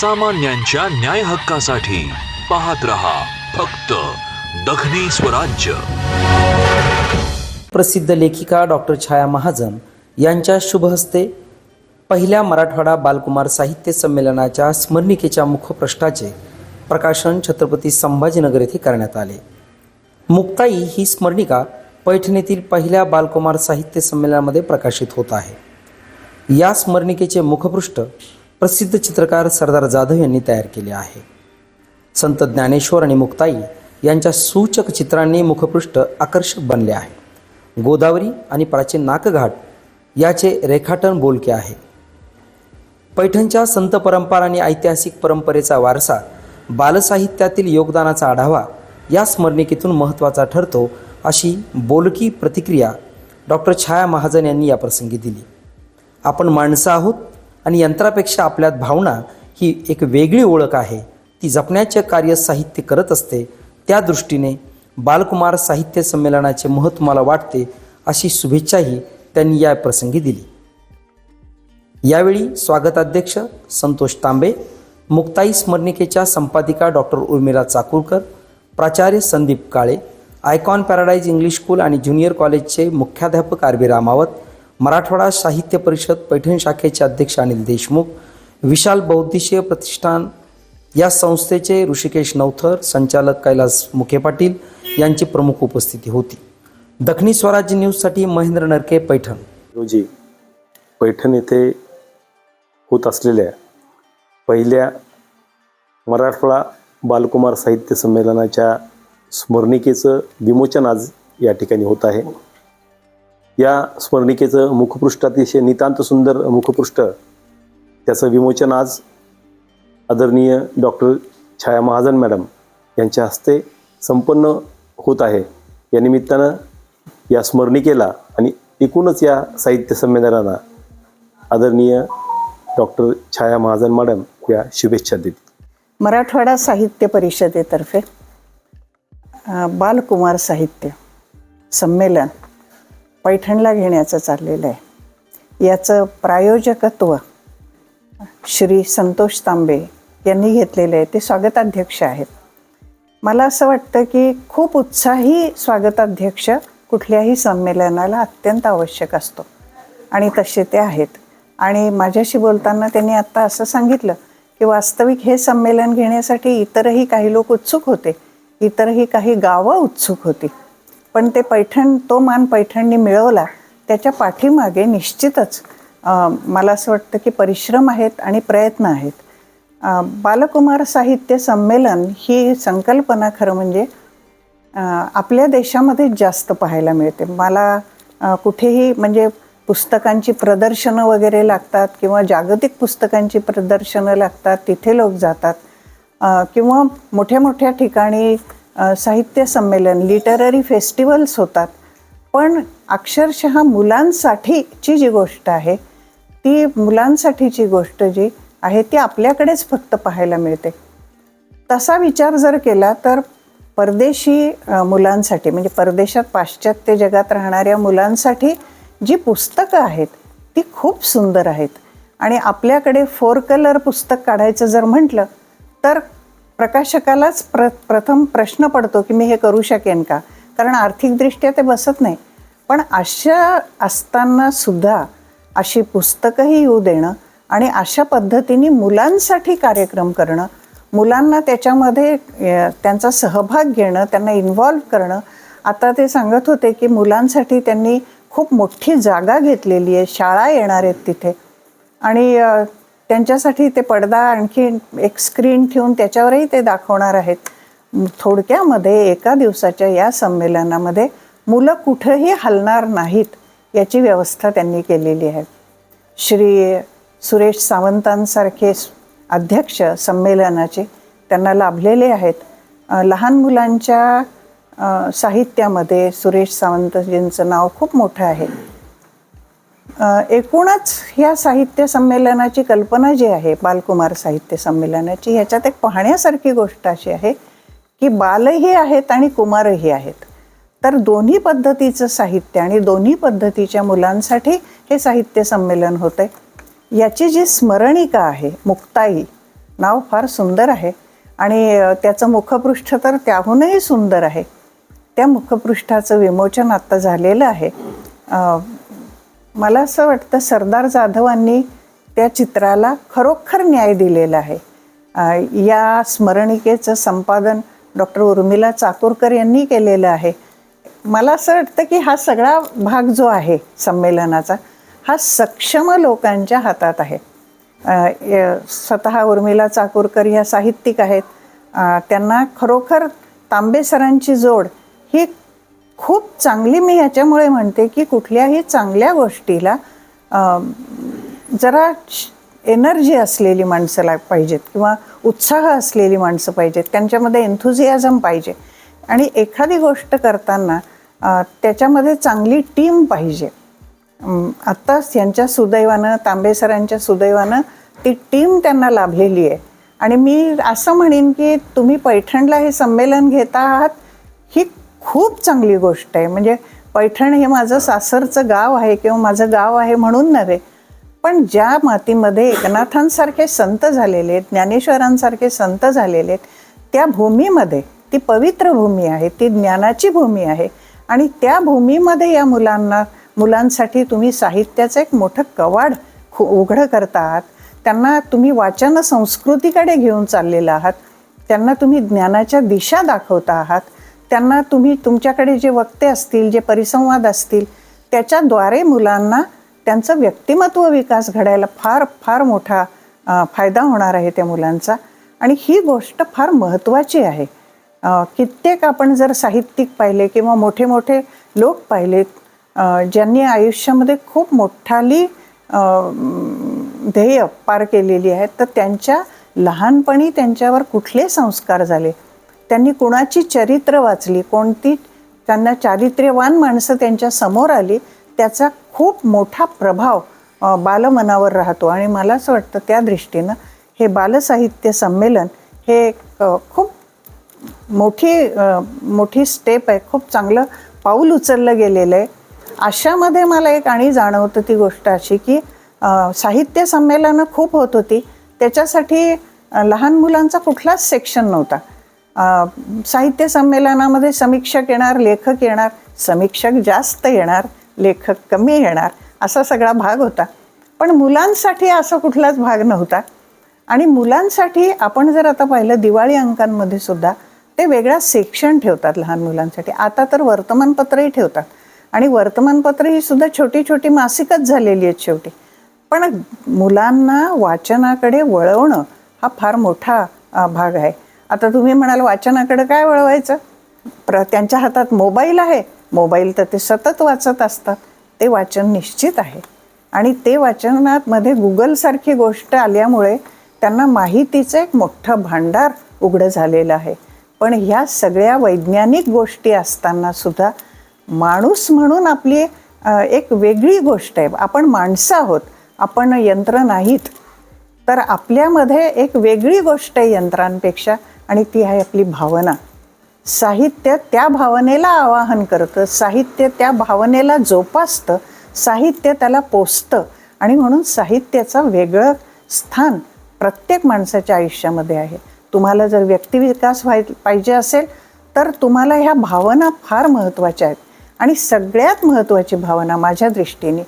सर्वसामान्यांच्या न्याय हक्कासाठी पाहत रहा फक्त दखनी स्वराज्य. प्रसिद्ध लेखिका डॉक्टर छाया महाजन यांच्या शुभ हस्ते पहिल्या मराठवाडा बालकुमार साहित्य संमेलनाच्या स्मरणिकेच्या मुखपृष्ठाचे प्रकाशन छत्रपती संभाजीनगर येथे करण्यात आले. मुक्ताई ही स्मरणिका पैठणीतील पहिल्या बालकुमार साहित्य संमेलनामध्ये प्रकाशित होत आहे. या स्मरणिकेचे मुखपृष्ठ प्रसिद्ध चित्रकार सरदार जाधव यांनी तयार केले आहे. संत ज्ञानेश्वर आणि मुक्ताई यांच्या सूचक चित्रांनी मुखपृष्ठ आकर्षक बनले आहे. गोदावरी आणि प्राचीन नाकघाट याचे रेखाटन बोलके आहे. पैठणच्या संत परंपरा आणि ऐतिहासिक परंपरेचा वारसा बालसाहित्यातील योगदानाचा आढावा या स्मरणिकेतून महत्त्वाचा ठरतो अशी बोलकी प्रतिक्रिया डॉक्टर छाया महाजन यांनी याप्रसंगी दिली. आपण माणसं आहोत आणि यंत्रापेक्षा आपल्यात भावना ही एक वेगळी ओळख आहे. ती जपण्याचे कार्य साहित्य करत असते. त्या दृष्टीने बालकुमार साहित्य संमेलनाचे महत्त्व मला वाटते अशी शुभेच्छाही त्यांनी या प्रसंगी दिली. यावेळी स्वागताध्यक्ष संतोष तांबे मुक्ताई स्मरणिकेच्या संपादिका डॉक्टर उर्मिला चाकूरकर प्राचार्य Sandeep Kale Icon Paradise English school आणि ज्युनियर कॉलेजचे मुख्याध्यापक आर बी रामावत मराठवाडा साहित्य परिषद पैठण शाखेचे अध्यक्ष अनिल देशमुख विशाल बौद्धिशीय प्रतिष्ठान या संस्थेचे ऋषिकेश नवथर संचालक कैलास मुखे पाटील यांची प्रमुख उपस्थिती होती. दखनी स्वराज्य न्यूजसाठी महेंद्र नरके पैठण. रोजी पैठण येथे होत असलेल्या पहिल्या मराठवाडा बालकुमार साहित्य संमेलनाच्या स्मरणिकेचं विमोचन आज या ठिकाणी होत आहे. या स्मरणिकेचं मुखपृष्ठ अतिशय नितांत सुंदर मुखपृष्ठ त्याचं विमोचन आज आदरणीय डॉक्टर छाया महाजन मॅडम यांच्या हस्ते संपन्न होत आहे. या निमित्तानं या स्मरणिकेला आणि एकूणच या साहित्य संमेलनाला आदरणीय डॉक्टर छाया महाजन मॅडम या शुभेच्छा देतील. मराठवाडा साहित्य परिषदेतर्फे बालकुमार साहित्य संमेलन पैठणला घेण्याचं चाललेलं आहे. याचं प्रायोजकत्व श्री संतोष तांबे यांनी घेतलेलं आहे. ते स्वागताध्यक्ष आहेत. मला असं वाटतं की खूप उत्साही स्वागताध्यक्ष कुठल्याही संमेलनाला अत्यंत आवश्यक असतो. आणि तसे ते आहेत. आणि माझ्याशी बोलताना त्यांनी आत्ता असं सांगितलं की वास्तविक हे संमेलन घेण्यासाठी इतरही काही लोक उत्सुक होते. इतरही काही गावं उत्सुक होती. पण ते पैठण तो मान पैठणनी मिळवला त्याच्या पाठीमागे निश्चितच मला असं वाटतं की परिश्रम आहेत आणि प्रयत्न आहेत. बालकुमार साहित्य संमेलन ही संकल्पना खरं म्हणजे आपल्या देशामध्ये जास्त पाहायला मिळते. मला कुठेही म्हणजे पुस्तकांची प्रदर्शनं वगैरे लागतात किंवा जागतिक पुस्तकांची प्रदर्शनं लागतात तिथे लोक जातात. किंवा मोठ्या मोठ्या ठिकाणी साहित्य संमेलन लिटररी फेस्टिवल्स होतात. पण अक्षरशः मुलांसाठीची जी गोष्ट आहे ती मुलांसाठीची गोष्ट जी आहे ती आपल्याकडेच फक्त पाहायला मिळते. तसा विचार जर केला तर परदेशी मुलांसाठी म्हणजे परदेशात पाश्चात्य जगात राहणाऱ्या मुलांसाठी जी पुस्तकं आहेत ती खूप सुंदर आहेत. आणि आपल्याकडे फोर कलर पुस्तक काढायचं जर म्हटलं तर प्रकाशकालाच प्र प्रथम प्रश्न पडतो की मी हे करू शकेन का? कारण आर्थिकदृष्ट्या ते बसत नाही. पण अशा असताना सुद्धा अशी पुस्तकंही येऊ देणं आणि अशा पद्धतीने मुलांसाठी कार्यक्रम करणं मुलांना त्याच्यामध्ये त्यांचा सहभाग घेणं त्यांना इन्व्हॉल्व करणं. आता ते सांगत होते की मुलांसाठी त्यांनी खूप मोठी जागा घेतलेली आहे. शाळा येणार आहेत तिथे. आणि त्यांच्यासाठी ते पडदा आणखी एक स्क्रीन ठेवून त्याच्यावरही ते दाखवणार आहेत. थोडक्यामध्ये एका दिवसाच्या या संमेलनामध्ये मुलं कुठंही हलणार नाहीत याची व्यवस्था त्यांनी केलेली आहे. श्री सुरेश सावंतांसारखे अध्यक्ष संमेलनाचे त्यांना लाभलेले आहेत. लहान मुलांच्या साहित्यामध्ये सुरेश सावंतजींचं नाव खूप मोठं आहे. एकूणच ह्या साहित्य संमेलनाची कल्पना जी आहे बालकुमार साहित्य संमेलनाची ह्याच्यात एक पाहण्यासारखी गोष्ट अशी आहे की बालही आहेत आणि कुमारही आहेत. तर दोन्ही पद्धतीचं साहित्य आणि दोन्ही पद्धतीच्या मुलांसाठी हे साहित्य संमेलन होते याची जी स्मरणिका आहे मुक्ताई नाव फार सुंदर आहे आणि त्याचं मुखपृष्ठ तर त्याहूनही सुंदर आहे. त्या मुखपृष्ठाचं विमोचन आत्ता झालेलं आहे. मला असं वाटतं सरदार जाधवांनी त्या चित्राला खरोखर न्याय दिलेला आहे. या स्मरणिकेचं संपादन डॉक्टर उर्मिला चाकूरकर यांनी केलेलं आहे. मला असं वाटतं की हा सगळा भाग जो आहे संमेलनाचा हा सक्षम लोकांच्या हातात आहे. य- स्वतः उर्मिला चाकूरकर ह्या साहित्यिक आहेत. त्यांना खरोखर तांबे सरांची जोड ही खूप चांगली मी ह्याच्यामुळे म्हणते की कुठल्याही चांगल्या गोष्टीला जरा एनर्जी असलेली माणसं ला पाहिजेत किंवा उत्साह असलेली माणसं पाहिजेत त्यांच्यामध्ये एन्थुझियाझम पाहिजे. आणि एखादी गोष्ट करताना त्याच्यामध्ये चांगली टीम पाहिजे. आत्ताच यांच्या सुदैवानं तांबेसरांच्या सुदैवानं ती टीम त्यांना लाभलेली आहे. आणि मी असं म्हणेन की तुम्ही पैठणला हे संमेलन घेता आहात ही खूप चांगली गोष्ट आहे. म्हणजे पैठण हे माझं सासरचं गाव आहे किंवा माझं गाव आहे म्हणून नव्हे पण ज्या मातीमध्ये एकनाथांसारखे संत झालेले आहेत ज्ञानेश्वरांसारखे संत झालेले आहेत त्या भूमीमध्ये ती पवित्र भूमी आहे ती ज्ञानाची भूमी आहे आणि त्या भूमीमध्ये या मुलांना मुलांसाठी तुम्ही साहित्याचं एक मोठं कवाड खु उघडं करता आहात. त्यांना तुम्ही वाचन संस्कृतीकडे घेऊन चाललेला आहात. त्यांना तुम्ही ज्ञानाच्या दिशा दाखवता आहात. त्यांना तुम्ही तुमच्याकडे जे वक्ते असतील जे परिसंवाद असतील त्याच्याद्वारे मुलांना त्यांचं व्यक्तिमत्व विकास घडायला फार फार मोठा फायदा होणार आहे त्या मुलांचा. आणि ही गोष्ट फार महत्त्वाची आहे. कित्येक आपण जर साहित्यिक पाहिले किंवा मोठे मोठे लोक पाहिलेत ज्यांनी आयुष्यामध्ये खूप मोठाली ध्येय पार केलेली आहेत तर त्यांच्या लहानपणी त्यांच्यावर कुठले संस्कार झाले? त्यांनी कुणाची चरित्र वाचली कोणती त्यांना चारित्र्यवान माणसं त्यांच्यासमोर आली त्याचा खूप मोठा प्रभाव बालमनावर राहतो. आणि मला असं वाटतं त्या दृष्टीनं हे बालसाहित्य संमेलन हे एक खूप मोठी मोठी स्टेप आहे. खूप चांगलं पाऊल उचललं गेलेलं आहे. अशामध्ये मला एक आणि जाणवतं ती गोष्ट अशी की साहित्य संमेलनं खूप होत होती. त्याच्यासाठी लहान मुलांचा कुठलाच सेक्शन नव्हता. साहित्य संमेलनामध्ये समीक्षक येणार लेखक येणार समीक्षक जास्त येणार लेखक कमी येणार असा सगळा भाग होता. पण मुलांसाठी असा कुठलाच भाग नव्हता. आणि मुलांसाठी आपण जर आता पाहिलं दिवाळी अंकांमध्ये सुद्धा ते वेगळा सेक्शन ठेवतात लहान मुलांसाठी. आता तर वर्तमानपत्रही ठेवतात. आणि वर्तमानपत्र ही सुद्धा छोटी छोटी मासिकच झालेली आहेत शेवटी. पण मुलांना वाचनाकडे वळवणं हा फार मोठा भाग आहे. आता तुम्ही म्हणाल वाचनाकडे काय वळवायचं? प्र त्यांच्या हातात मोबाईल आहे. मोबाईल तर ते सतत वाचत असतात. ते वाचन निश्चित आहे. आणि ते वाचनामध्ये गुगलसारखी गोष्ट आल्यामुळे त्यांना माहितीचं एक मोठं भांडार उघडं झालेलं आहे. पण ह्या सगळ्या वैज्ञानिक गोष्टी असताना सुद्धा माणूस म्हणून आपली एक वेगळी गोष्ट आहे. आपण माणसं आहोत. आपण यंत्र नाहीत. तर आपल्यामध्ये एक वेगळी गोष्ट आहे यंत्रांपेक्षा. आणि ती आहे आपली भावना. साहित्य त्या भावनेला आवाहन करतं साहित्य त्या भावनेला जोपासतं साहित्य त्याला पोचतं आणि म्हणून साहित्याचं वेगळं स्थान प्रत्येक माणसाच्या आयुष्यामध्ये आहे. तुम्हाला जर व्यक्तिविकास व्हाय पाहिजे असेल तर तुम्हाला ह्या भावना फार महत्त्वाच्या आहेत. आणि सगळ्यात महत्त्वाची भावना माझ्या दृष्टीने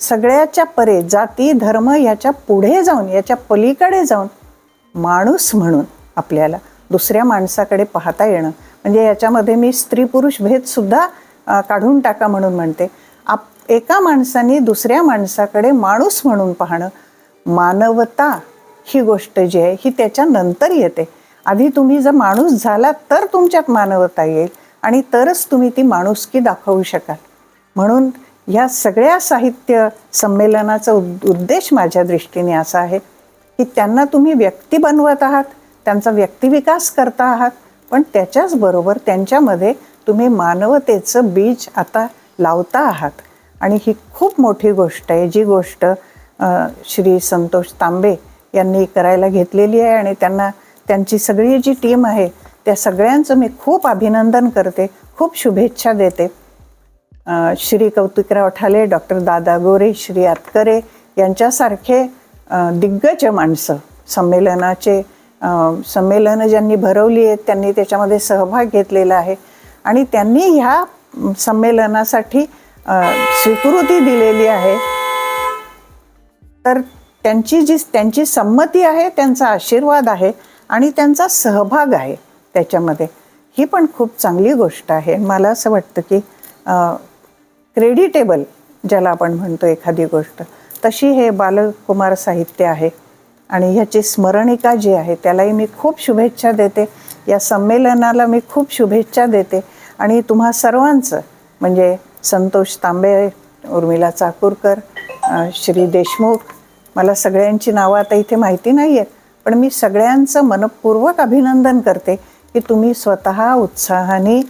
सगळ्याच्या परे जाती धर्म याच्यापुढे जाऊन याच्या पलीकडे जाऊन माणूस म्हणून आपल्याला दुसऱ्या माणसाकडे पाहता येणं. म्हणजे याच्यामध्ये मी स्त्री पुरुष भेदसुद्धा काढून टाका म्हणून म्हणते. आप एका माणसाने दुसऱ्या माणसाकडे माणूस म्हणून पाहणं मानवता ही गोष्ट जी आहे ही त्याच्यानंतर येते. आधी तुम्ही जर माणूस झालात तर तुमच्यात मानवता येईल आणि तरच तुम्ही ती माणुसकी दाखवू शकाल. म्हणून ह्या सगळ्या साहित्य संमेलनाचा उद्देश माझ्या दृष्टीने असा आहे की त्यांना तुम्ही व्यक्ती बनवत आहात त्यांचा व्यक्तिविकास करता आहात पण त्याच्याच बरोबर त्यांच्यामध्ये तुम्ही मानवतेचं बीज आता लावता आहात. आणि ही खूप मोठी गोष्ट आहे जी गोष्ट श्री संतोष तांबे यांनी करायला घेतलेली आहे आणि त्यांना त्यांची सगळी जी टीम आहे त्या सगळ्यांचं मी खूप अभिनंदन करते खूप शुभेच्छा देते. श्री कौतिकराव ठाले डॉक्टर दादा गोरे श्री आतकरे यांच्यासारखे दिग्गज माणसं संमेलनाचे संमेलनं ज्यांनी भरवली आहेत त्यांनी त्याच्यामध्ये सहभाग घेतलेला आहे. आणि त्यांनी ह्या संमेलनासाठी स्वीकृती दिलेली आहे. तर त्यांची जी त्यांची संमती आहे त्यांचा आशीर्वाद आहे आणि त्यांचा सहभाग आहे त्याच्यामध्ये. ही पण खूप चांगली गोष्ट आहे. मला असं वाटतं की क्रेडिटेबल ज्याला आपण म्हणतो एखादी गोष्ट तशी हे बालकुमार साहित्य आहे. आणि ह्याची स्मरणिका जी आहे त्यालाही मी खूप शुभेच्छा देते. या संमेलनाला मी खूप शुभेच्छा देते. आणि तुम्हा सर्वांचं म्हणजे संतोष तांबे उर्मिला चाकूरकर श्री देशमुख मला सगळ्यांची नावं आता इथे माहिती नाही आहेत पण मी सगळ्यांचं मनपूर्वक अभिनंदन करते की तुम्ही स्वतः उत्साहाने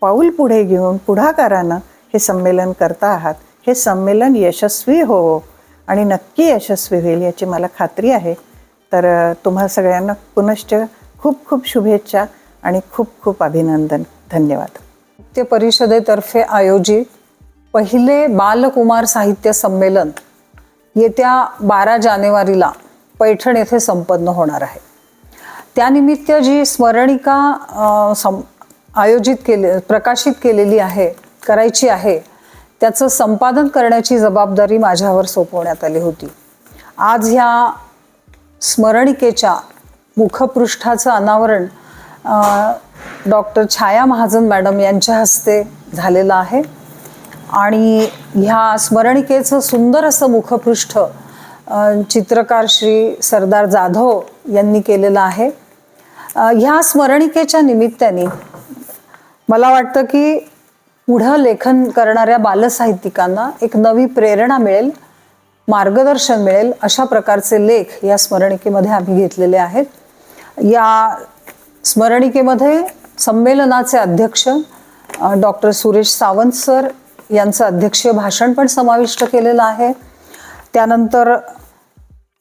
पाऊल पुढे घेऊन पुढाकारानं हे संमेलन करता आहात. हे संमेलन यशस्वी हो. हो. आणि नक्की यशस्वी होईल याची मला खात्री आहे. तर तुम्हा सगळ्यांना पुनश्च खूप खूप शुभेच्छा आणि खूप खूप अभिनंदन. धन्यवाद. साहित्य परिषदेतर्फे आयोजित पहिले बालकुमार साहित्य संमेलन येत्या बारा जानेवारीला पैठण येथे संपन्न होणार आहे. त्यानिमित्त जी स्मरणिका सं आयोजित केले प्रकाशित केलेली आहे करायची आहे त्याचं संपादन करण्याची जबाबदारी माझ्यावर सोपवण्यात आली होती. आज ह्या स्मरणिकेच्या मुखपृष्ठाचं अनावरण डॉक्टर छाया महाजन मॅडम यांच्या हस्ते झालेलं आहे. आणि ह्या स्मरणिकेचं सुंदर असं मुखपृष्ठ चित्रकार श्री सरदार जाधव यांनी केलेलं आहे. ह्या स्मरणिकेच्या निमित्ताने मला वाटतं की पुढं लेखन करणाऱ्या बालसाहित्यिकांना एक नवी प्रेरणा मिळेल मार्गदर्शन मिळेल अशा प्रकारचे लेख या स्मरणिकेमध्ये आम्ही घेतलेले आहेत. या स्मरणिकेमध्ये संमेलनाचे अध्यक्ष डॉक्टर सुरेश सावंत सर यांचं अध्यक्षीय भाषण पण समाविष्ट केलेलं आहे. त्यानंतर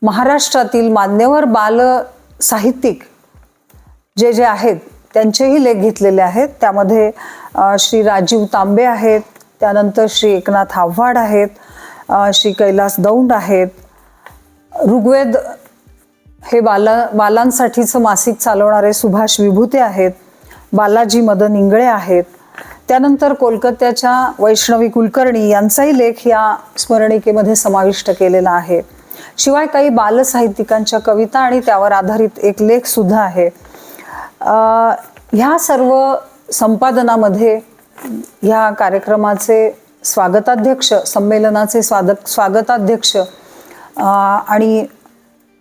महाराष्ट्रातील मान्यवर बाल साहित्यिक जे जे आहेत त्यांचेही लेख घेतलेले आहेत. त्यामध्ये श्री राजीव तांबे आहेत त्यानंतर श्री एकनाथ आव्हाड आहेत श्री कैलास दौंड आहेत. ऋग्वेद हे बाला बालांसाठीचं मासिक चालवणारे सुभाष विभूते आहेत. बालाजी मदन इंगळे आहेत. त्यानंतर कोलकात्याच्या वैष्णवी कुलकर्णी यांचाही लेख या स्मरणिकेमध्ये समाविष्ट केलेला आहे. शिवाय काही बालसाहित्यिकांच्या कविता आणि त्यावर आधारित एक लेख सुद्धा आहे. ह्या सर्व संपादनामध्ये ह्या कार्यक्रमाचे स्वागताध्यक्ष संमेलनाचे स्वागत स्वागताध्यक्ष आणि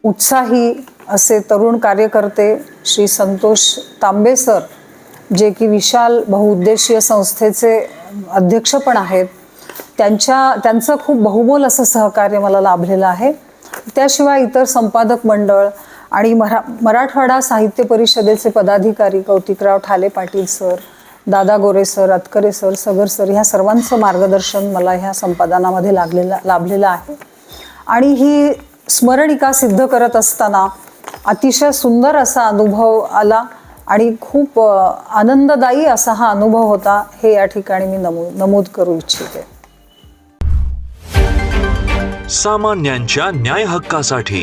उत्साही असे तरुण कार्यकर्ते श्री संतोष तांबे सर जे की विशाल बहुउद्देशीय संस्थेचे अध्यक्ष पण आहेत त्यांच्या त्यांचं खूप बहुमोल असं सहकार्य मला लाभलेलं आहे. त्याशिवाय इतर संपादक मंडळ आणि मरा मराठवाडा साहित्य परिषदेचे पदाधिकारी Kautikrao Thale Patil sir Dada Gore sir Atkare sir Sagar sir ह्या सर्वांचं मार्गदर्शन मला ह्या संपादनामध्ये लागलेलं लाभलेलं आहे. आणि ही स्मरणिका सिद्ध करत असताना अतिशय सुंदर असा अनुभव आला आणि खूप आनंददायी असा हा अनुभव होता हे या ठिकाणी मी नमू नमूद करू इच्छिते. सामान्यांच्या न्याय हक्कासाठी